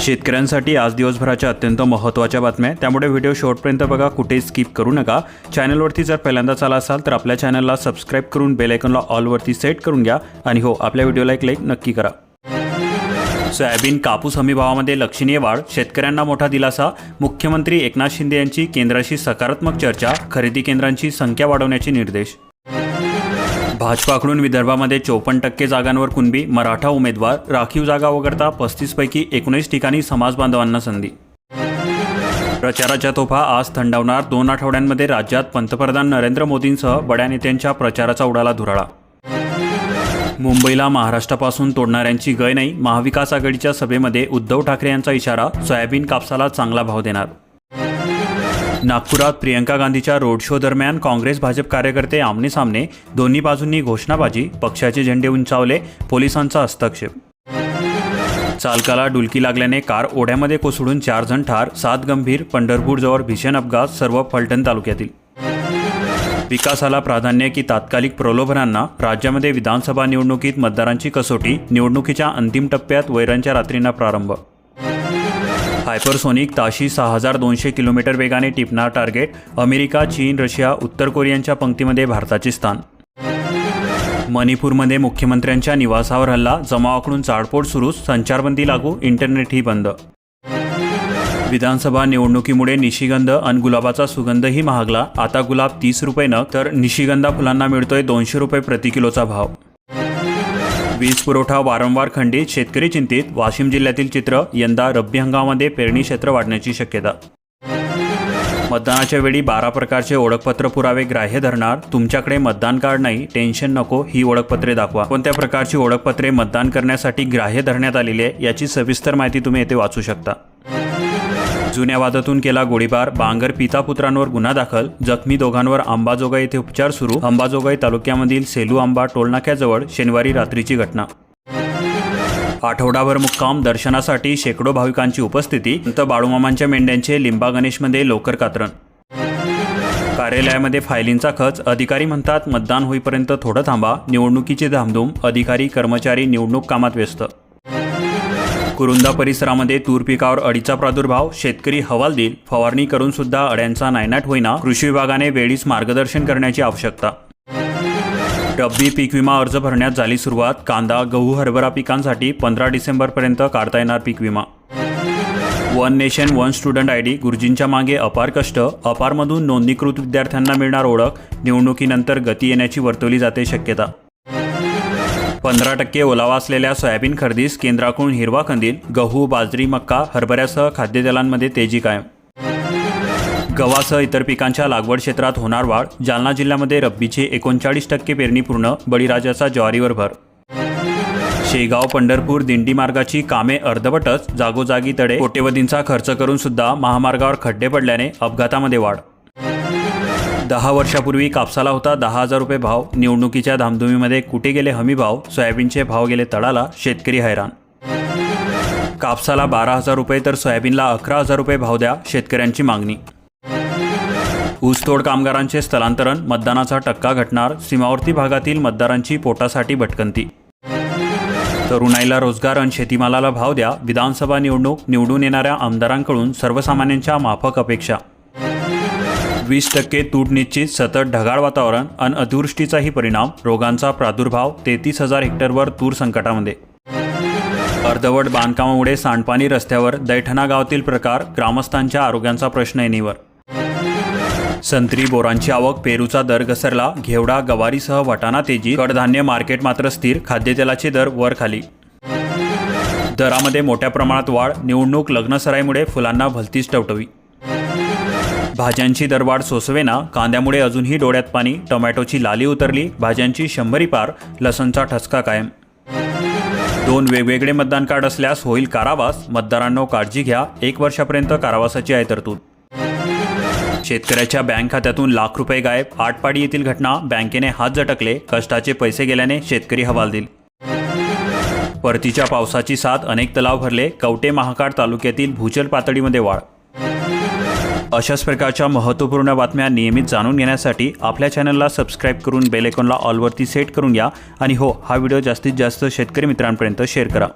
शेतकऱ्यांसाठी आज दिवसभराच्या अत्यंत महत्त्वाच्या बातम्या त्यामुळे व्हिडिओ शेवटपर्यंत बघा कुठेही स्किप करू नका. चॅनलवरती जर पहिल्यांदाच आला असाल तर आपल्या चॅनलला सबस्क्राईब करून बेलायकॉनला ऑलवरती सेट करून घ्या. आणि हो आपल्या व्हिडिओला एक लाईक नक्की करा. सोयाबीन कापूस हमीभावामध्ये लक्षणीय वाढ शेतकऱ्यांना मोठा दिलासा. मुख्यमंत्री एकनाथ शिंदे यांची केंद्राशी सकारात्मक चर्चा खरेदी केंद्रांची संख्या वाढवण्याचे निर्देश. भाजपाकडून विदर्भामध्ये चोपन्न टक्के जागांवर कुणबी मराठा उमेदवार राखीव जागा वगळता पस्तीस पैकी एकोणीस ठिकाणी समाज बांधवांना संधी. प्रचाराच्या तोफा आज थंडावणार दोन आठवड्यांमध्ये राज्यात पंतप्रधान नरेंद्र मोदींसह बड्या नेत्यांच्या प्रचाराचा उडाला धुराळा. मुंबईला महाराष्ट्रापासून तोडणाऱ्यांची गय नाही महाविकास आघाडीच्या सभेमध्ये उद्धव ठाकरे यांचा इशारा सोयाबीन कापसाला चांगला भाव देणार. नागपुरात प्रियंका गांधीच्या रोड शो दरम्यान काँग्रेस भाजप कार्यकर्ते आमने सामने दोन्ही बाजूंनी घोषणाबाजी पक्षाचे झेंडे उंचावले पोलिसांचा हस्तक्षेप. चालकाला डुलकी लागल्याने कार ओढ्यामध्ये कोसळून चार जण ठार सात गंभीर पंढरपूरजवळ भीषण अपघात सर्व फलटण तालुक्यातील. विकासाला प्राधान्य की तात्कालिक प्रलोभनांना राज्यामध्ये विधानसभा निवडणुकीत मतदारांची कसोटी निवडणुकीच्या अंतिम टप्प्यात वैरांच्या रात्रींना प्रारंभ. हायपरसोनिक ताशी सहा हजार दोनशे किलोमीटर वेगाने टिपणार टार्गेट अमेरिका चीन रशिया उत्तर कोरियाच्या पंक्तीमध्ये भारताचे स्थान. मणिपूरमध्ये मुख्यमंत्र्यांच्या निवासावर हल्ला जमावाकडून चाडपोड सुरू संचारबंदी लागू इंटरनेटही बंद. विधानसभा निवडणुकीमुळे निशिगंध आणि गुलाबाचा सुगंधही महागला आता गुलाब तीस रुपये न तर निशिगंधा फुलांना मिळतोय दोनशे रुपये प्रति किलोचा भाव. वीज पुरवठा वारंवार खंडित शेतकरी चिंतित वाशिम जिल्ह्यातील चित्र यंदा रब्बी हंगामामध्ये पेरणी क्षेत्र वाढण्याची शक्यता. मतदानाच्या वेळी बारा प्रकारचे ओळखपत्र पुरावे ग्राह्य धरणार तुमच्याकडे मतदान कार्ड नाही टेन्शन नको ही ओळखपत्रे दाखवा. कोणत्या प्रकारची ओळखपत्रे मतदान करण्यासाठी ग्राह्य धरण्यात आलेली आहे याची सविस्तर माहिती तुम्ही येथे वाचू शकता. जुन्या वादातून केला गोळीबार. बांगर पिता पुत्रांवर गुन्हा दाखल. जखमी दोघांवर अंबाजोगाई येथे उपचार सुरू. अंबाजोगाई तालुक्यामधील सेलू आंबा टोलनाक्याजवळ शनिवारी रात्रीची घटना. आठवडाभर मुक्काम दर्शनासाठी शेकडो भाविकांची उपस्थिती. संत बाळूमामांच्या मेंढ्यांचे लिंबा गणेशमध्ये लोकर कात्रण. कार्यालयामध्ये फायलींचा खच. अधिकारी म्हणतात मतदान होईपर्यंत थोडं थांबा. निवडणुकीची धामधूम. अधिकारी कर्मचारी निवडणूक कामात व्यस्त. कुरुंदा परिसरामध्ये तूर पिकावर अडीचा प्रादुर्भाव शेतकरी हवालदिल फवारणी करून सुद्धा अड्यांचा नायनाट होईना कृषी विभागाने वेळीच मार्गदर्शन करण्याची आवश्यकता. रब्बी पीक विमा अर्ज भरण्यात झाली सुरुवात कांदा गहू हरभरा पिकांसाठी पंधरा डिसेंबरपर्यंत काढता येणार पीक विमा. One nation one student I D गुरुजींच्या मागे अपार कष्ट अपारमधून नोंदणीकृत विद्यार्थ्यांना मिळणार ओळख निवडणुकीनंतर गती येण्याची वर्तवली जाते शक्यता. पंधरा टक्के ओलावा असलेल्या सोयाबीन खरेदीस केंद्राकडून हिरवा कंदील गहू बाजरी मक्का हरभऱ्यासह खाद्यतेलांमध्ये तेजी कायम. गव्हासह इतर पिकांच्या लागवड क्षेत्रात होणार वाढ जालना जिल्ह्यामध्ये रब्बीची एकोणचाळीस टक्के पेरणी पूर्ण बळीराजाचा ज्वारीवर भर. शेगाव पंढरपूर दिंडी मार्गाची कामे अर्धवटच जागोजागी तडे कोट्यवधींचा खर्च करून सुद्धा महामार्गावर खड्डे पडल्याने अपघातामध्ये वाढ. दहा वर्षापूर्वी कापसाला होता दहा हजार रुपये भाव. निवडणुकीच्या धामधुमीमध्ये कुठे गेले हमी भाव? सोयाबीनचे भाव गेले तळाला शेतकरी हैराण. कापसाला बारा हजार रुपये तर सोयाबीनला अकरा हजार रुपये भाव द्या शेतकऱ्यांची मागणी. ऊसतोड कामगारांचे स्थलांतरण मतदानाचा टक्का घटणार सीमावर्ती भागातील मतदारांची पोटासाठी भटकंती. तरुणाईला रोजगार आणि शेतीमालाला भाव द्या विधानसभा निवडणूक निवडून येणाऱ्या आमदारांकडून सर्वसामान्यांच्या माफक अपेक्षा. वीस टक्के तूट निश्चित सतत ढगाळ वातावरण आणि अतिवृष्टीचाही परिणाम रोगांचा प्रादुर्भाव तेहतीस हजार हेक्टरवर तूर संकटामध्ये. अर्धवट बांधकामामुळे सांडपाणी रस्त्यावर दैठणा गावातील प्रकार ग्रामस्थांच्या आरोग्यांचा प्रश्न येणीवर संत्री बोरांची आवक पेरूचा दर घसरला घेवडा गवारीसह वटाणा तेजी कडधान्य मार्केट मात्र स्थिर खाद्यतेलाचे दर वर खाली. दरामध्ये मोठ्या प्रमाणात वाढ निवडणूक लग्नसराईमुळे फुलांना भलतीच टवटवी. भाज्यांची दरवाढ सोसवेना कांद्यामुळे अजूनही डोळ्यात पाणी टोमॅटोची लाली उतरली भाज्यांची शंभरी पार लसणचा ठसका कायम. दोन वेगवेगळे मतदान कार्ड असल्यास होईल कारावास मतदारांनो काळजी घ्या एक वर्षापर्यंत कारावासाची आहे तरतूद. शेतकऱ्याच्या बँक खात्यातून लाख रुपये गायब आटपाडी येथील घटना बँकेने हात झटकले कष्टाचे पैसे गेल्याने शेतकरी हवालदिल. परतीच्या पावसाची साथ अनेक तलाव भरले कवटे महाकाड तालुक्यातील भूजल पातळीमध्ये वाढ. अशाच प्रकारच्या महत्त्वपूर्ण बातम्या नियमित जाणून घेण्यासाठी आपल्या चॅनलला सबस्क्राईब करून बेलेकॉनला ऑलवरती सेट करून घ्या. आणि हो हा व्हिडिओ जास्तीत जास्त शेतकरी मित्रांपर्यंत शेअर करा.